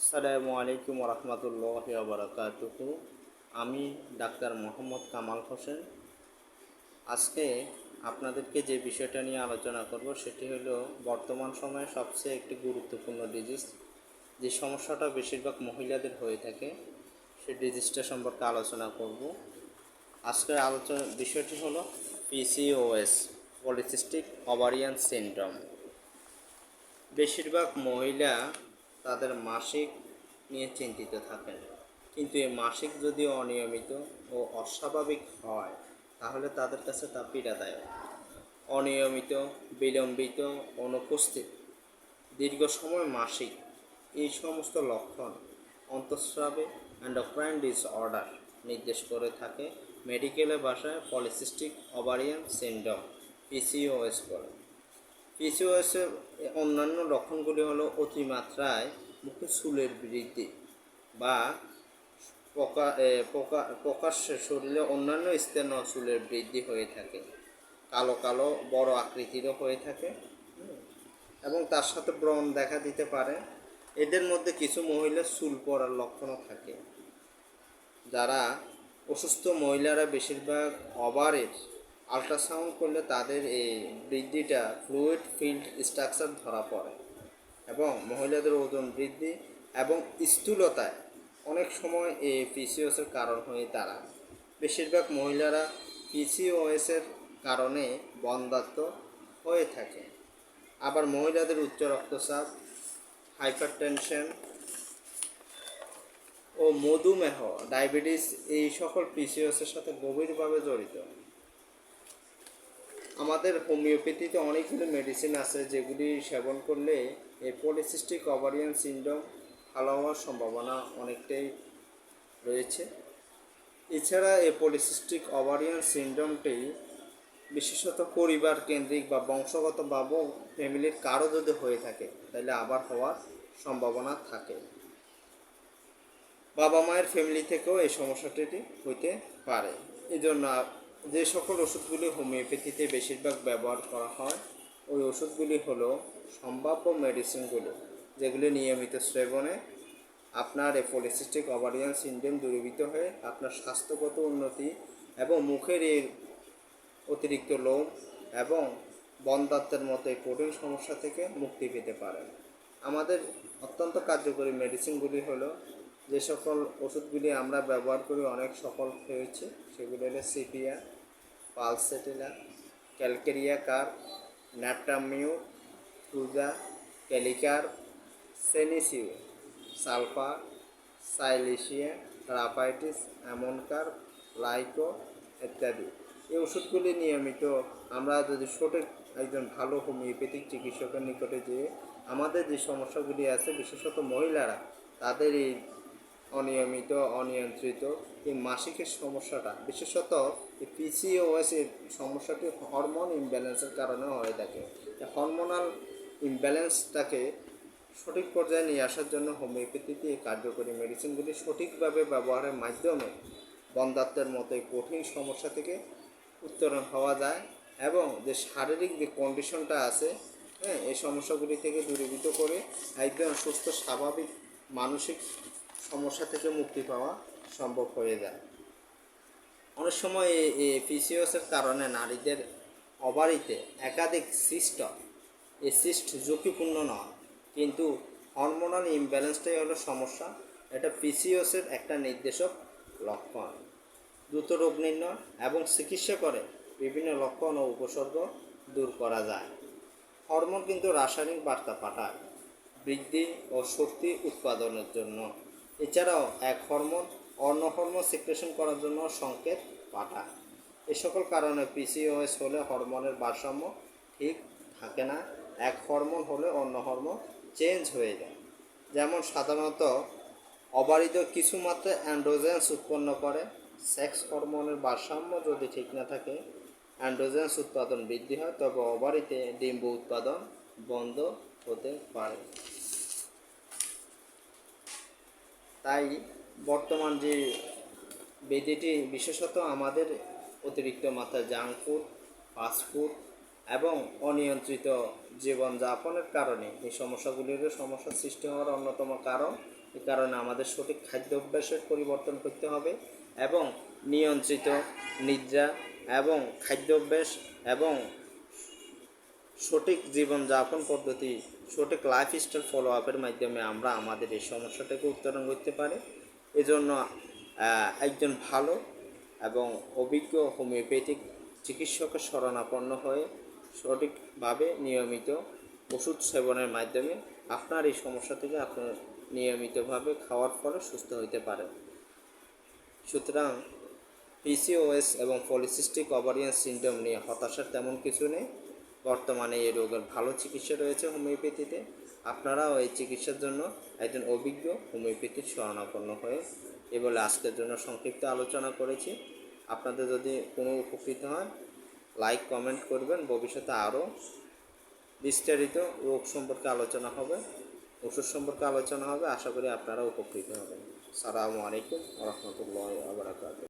আসসালামু আলাইকুম রহমতুল্লাহ বারকাতুহু আমি ডাক্তার মোহাম্মদ কামাল হোসেন। আজকে আপনাদেরকে যে বিষয়টা নিয়ে আলোচনা করব সেটি হলো বর্তমান সময়ে সবচেয়ে একটি গুরুত্বপূর্ণ ডিজিজ যে সমস্যাটা বেশিরভাগ মহিলাদের হয়ে থাকে সেই ডিজিজটা সম্পর্কে আলোচনা করব। আজকের আলোচনা, বিষয়টি হলো পিসিওএস পলিসিস্টিক ওভারিয়ান সিনড্রোম বেশিরভাগ মহিলা তাদের মাসিক নিয়ে চিন্তিত থাকেন। কিন্তু এই মাসিক যদি অনিয়মিত ও অস্বাভাবিক হয়, তাহলে তাদের কাছে তা পীড়াদায়ক। অনিয়মিত, বিলম্বিত, অনুপস্থিত, দীর্ঘ সময় মাসিক, এই সমস্ত লক্ষণ অন্তঃস্রাবে অ্যান্ডোক্রাইন ডিসঅর্ডার নির্দেশ করে থাকে। মেডিকেলের ভাষায় পলিসিস্টিক ওভারিয়ান সিন্ড্রোম পিসিওএস বলে। পিসিওএসের অন্যান্য লক্ষণগুলি হলো অতিমাত্রায় মুখে চুলের বৃদ্ধি বা প্রকা প্রকাশ্যে শরীরে অন্যান্য স্থানে চুলের বৃদ্ধি হয়ে থাকে। কালো কালো বড় আকৃতিরও হয়ে থাকে। এবং তার সাথে ব্রণ দেখা দিতে পারে। এদের মধ্যে কিছু মহিলার চুল পড়ার লক্ষণও থাকে। যারা অসুস্থ মহিলারা বেশিরভাগ ওভারের আল্ট্রাসাউন্ড করলে তাদের এই বৃদ্ধিটা ফ্লুইড ফিল্ড স্ট্রাকচার ধরা পড়ে এবং মহিলাদের ওজন বৃদ্ধি এবং স্থূলতায় অনেক সময় এই পিসিওএসের কারণ হয়ে দাঁড়ায়। বেশিরভাগ মহিলারা পিসিওএসের কারণে বন্ধাত্ম হয়ে থাকে। আবার মহিলাদের উচ্চ রক্তচাপ হাইপার টেনশন ও মধুমেহ ডায়াবেটিস এই সকল পিসিওসের সাথে গভীরভাবে জড়িত। আমাদের হোমিওপ্যাথিতে অনেকগুলো মেডিসিন আছে যেগুলি সেবন করলে এই পলিসিস্টিক ওভারিয়ান সিনড্রোম ভালো হওয়ার সম্ভাবনা অনেকটাই রয়েছে। এছাড়া এই পলিসিস্টিক ওভারিয়ান সিনড্রোমটি বিশেষত পরিবার কেন্দ্রিক বা বংশগতভাবে ফ্যামিলির কারও যদি হয়ে থাকে, তাহলে আবার হওয়ার সম্ভাবনা থাকে। বাবা মায়ের ফ্যামিলি থেকেও এই সমস্যাটি হইতে পারে। এই জন্য যে সকল ওষুধগুলি হোমিওপ্যাথিতে বেশিরভাগ ব্যবহার করা হয়, ওই ওষুধগুলি হলো সম্ভাব্য মেডিসিনগুলো, যেগুলি নিয়মিত সেবনে আপনার এই পলিসিস্টিক ওভারিয়ান সিনড্রোম দূরীভূত হয়ে আপনার স্বাস্থ্যগত উন্নতি এবং মুখের এই অতিরিক্ত লোম এবং বন্ধাত্বের মতো এই কঠিন সমস্যা থেকে মুক্তি পেতে পারেন। আমাদের অত্যন্ত কার্যকরী মেডিসিনগুলি হলো যে সকল ওষুধগুলি আমরা ব্যবহার করি অনেক সফল হয়েছে। সেগুলি হলো sepia, pulsatilla, calcarea carb, ন্যাপটামিউ thuja kali carb, senecio, sulphur, silicea রাপাইটিস ammon carb, lyco ইত্যাদি। এই ওষুধগুলি নিয়মিত আমরা যদি সঠিক একজন ভালো হোমিওপ্যাথিক চিকিৎসকের নিকটে যেয়ে আমাদের যে সমস্যাগুলি আছে, বিশেষত মহিলারা, তাদের এই অনিয়মিত, অনিয়ন্ত্রিত এই মাসিকের সমস্যাটা। বিশেষত এই পিসিওএস এর সমস্যাটি হরমোন ইমব্যালেন্সের কারণে হয়ে থাকে। হরমোনাল ইমব্যালেন্সটাকে সঠিক পর্যায়ে নিয়ে আসার জন্য হোমিওপ্যাথিতে এই কার্যকরী মেডিসিনগুলি সঠিকভাবে ব্যবহারের মাধ্যমে বন্ধাত্বের মতো এই কঠিন সমস্যা থেকে উত্তরণ হওয়া যায় এবং যে শারীরিক যে কন্ডিশনটা আছে হ্যাঁ এই সমস্যাগুলি থেকে দূরীভূত করে একদম সুস্থ, স্বাভাবিক, মানসিক সমস্যা থেকে মুক্তি পাওয়া সম্ভব হয়ে যায়। অনেক সময় এই পিসিওসের কারণে নারীদের অবারিতে একাধিক সিস্ট। এই সিস্ট ঝুঁকিপূর্ণ নয়। কিন্তু হরমোনাল ইমব্যালেন্সটাই হলো সমস্যা। এটা পিসিওসের একটা নির্দেশক লক্ষণ। দ্রুত রোগ নির্ণয় এবং চিকিৎসা করে বিভিন্ন লক্ষণ ও উপসর্গ দূর করা যায়। হরমোন কিন্তু রাসায়নিক বার্তা পাঠায় বৃদ্ধি ও শক্তি উৎপাদনের জন্য। এছাড়াও এক হরমোন, অন্য হরমোন সিক্রেশন করার জন্য সংকেত পাঠায় এ সকল কারণে পিসিওএস হলে হরমোনের ভারসাম্য ঠিক থাকে না। এক হরমোন হলে অন্য হরমোন চেঞ্জ হয়ে যায়। যেমন সাধারণত অবারিত কিছু মাত্রায় অ্যান্ড্রোজেন্স উৎপন্ন করে। সেক্স হরমোনের ভারসাম্য যদি ঠিক না থাকে অ্যান্ড্রোজেন্স উৎপাদন বৃদ্ধি হয়, তবে অবারিতে ডিম্ব উৎপাদন বন্ধ হতে পারে। তাই বর্তমান যে বেদিটি বিশেষত আমাদের অতিরিক্ত মাত্রা জাঙ্ক ফুড ফাস্টফুড এবং অনিয়ন্ত্রিত জীবনযাপনের কারণে এই সমস্যাগুলিরও সমস্যার সৃষ্টি হওয়ার অন্যতম কারণ। এ কারণে আমাদের সঠিক খাদ্য অভ্যাসের পরিবর্তন করতে হবে এবং নিয়ন্ত্রিত নিদ্রা এবং খাদ্যাভ্যাস এবং সঠিক জীবনযাপন পদ্ধতি, সঠিক লাইফস্টাইল ফলো আপের মাধ্যমে আমরা আমাদের এই সমস্যাটাকে উত্তরণ করতে পারি। এজন্য একজন ভালো এবং অভিজ্ঞ হোমিওপ্যাথিক চিকিৎসকের শরণাপন্ন হয়ে সঠিকভাবে নিয়মিত ওষুধ সেবনের মাধ্যমে আপনার এই সমস্যা থেকে আপনি নিয়মিতভাবে খাওয়ার ফলে সুস্থ হতে পারেন। সুতরাং পিসিওএস এবং পলিসিস্টিক ওভারিয়ান সিন্ড্রোম নিয়ে হতাশার তেমন কিছু নেই। বর্তমানে এই রোগের ভালো চিকিৎসা রয়েছে হোমিওপ্যাথিতে। আপনারাও এই চিকিৎসার জন্য একজন অভিজ্ঞ হোমিওপ্যাথির শরণাপন্ন হয়ে এ বলে আজকের জন্য সংক্ষিপ্ত আলোচনা করেছি। আপনাদের যদি কোনো উপকৃত হয় লাইক, কমেন্ট করবেন। ভবিষ্যতে আরও বিস্তারিত রোগ সম্পর্কে আলোচনা হবে, ওষুধ সম্পর্কে আলোচনা হবে। আশা করি আপনারা উপকৃত হবেন। সালামু আলাইকুম রহমতুল্লাহ আবরাকাত